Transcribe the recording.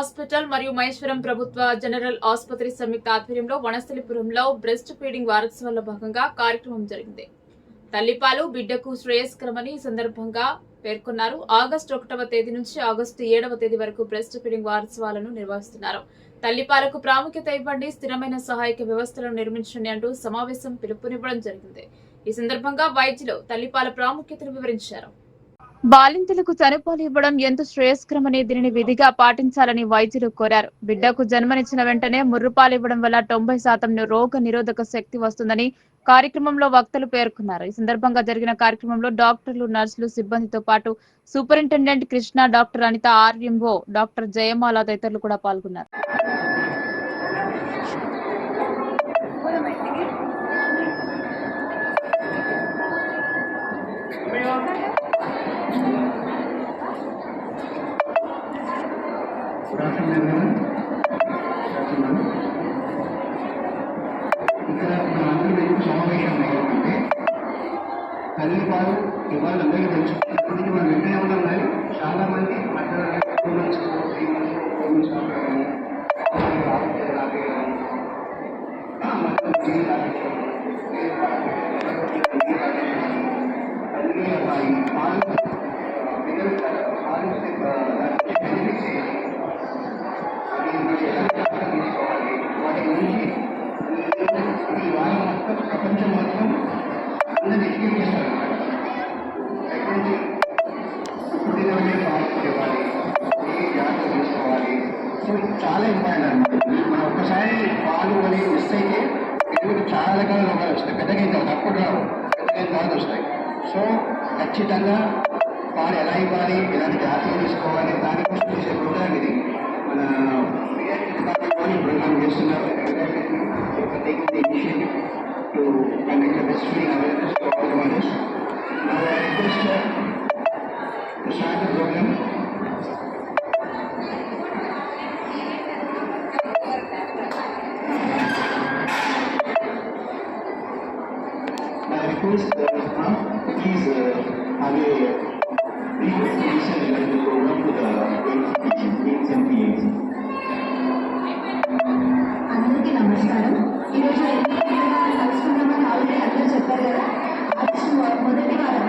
Hospital మరియు మహేశ్వరం ప్రభుత్వ general ఆసుపత్రి సంయుక్త ఆధ్వర్యంలో వనస్థలిపురంలో బ్రెస్ట్ ఫీడింగ్ వారోత్సవంలో భాగంగా కార్యక్రమం జరిగింది. తల్లిపాలు బిడ్డకు శ్రేయస్కరమని సందర్భంగా పేర్కొన్నారు. ఆగస్టు ఒకటవ తేదీ నుంచి ఆగస్టు ఏడవ తేదీ వరకు బ్రెస్ట్ ఫీడింగ్ వారోత్సవాలను నిర్వహిస్తున్నారు. తల్లిపాలకు ప్రాముఖ్యత ఇవ్వండి స్థిరమైన సహాయక వ్యవస్థలను నిర్మించండి అంటూ సమావేశం పిలుపునివ్వడం జరిగింది. ఈ సందర్భంగా వైద్యులు తల్లిపాల ప్రాముఖ్యతను వివరించారు. బాలింతలకు చనుపాలు ఇవ్వడం ఎంత శ్రేయస్కరమని దీనిని విధిగా పాటించాలని వైద్యులు కోరారు. బిడ్డకు జన్మనిచ్చిన వెంటనే ముర్రుపాలు ఇవ్వడం వల్ల తొంభై శాతం రోగ నిరోధక శక్తి వస్తుందని కార్యక్రమంలో వక్తలు పేర్కొన్నారు. ఈ సందర్భంగా జరిగిన కార్యక్రమంలో డాక్టర్లు నర్సులు సిబ్బందితో పాటు superintendent Krishna doctor Anitha RMO doctor Jayamala తదితరులు కూడా పాల్గొన్నారు. ఇక్కడ మనందరూ ఎందుకు సమావేశం అయ్యామంటే తల్లి పాలు ఇవాళ అందరికీ తెలుసు ఇప్పటికీ మనం ఎక్కడ ఉండాలి చాలామంది అక్కడ రాలేకపోయానమాట మనం ఒక్కసారి పాలు అని మిస్ అయితే చాలా రకాల రోగాలు వస్తాయి. పెద్దగా ఇంకా తప్పుడు రావు. పెద్దగా తర్వాత వస్తాయి. సో ఖచ్చితంగా పాలు ఎలా ఇవ్వాలి ఎలాంటి జాగ్రత్తలు తీసుకోవాలి దానికోసం చేసే ప్రోగ్రామ్ ఇది. మన ప్రోగ్రామ్ చేస్తున్నారు. Initiative to conduct best available first, uh, please uh, have a brief explanation regarding the program to the AIMS and PAs. అందరికీ నమస్కారం ఈరోజు ఎంత కలుసుకున్నామని ఆల్రెడీ అందరూ చెప్పారు కదా మొదటి వారం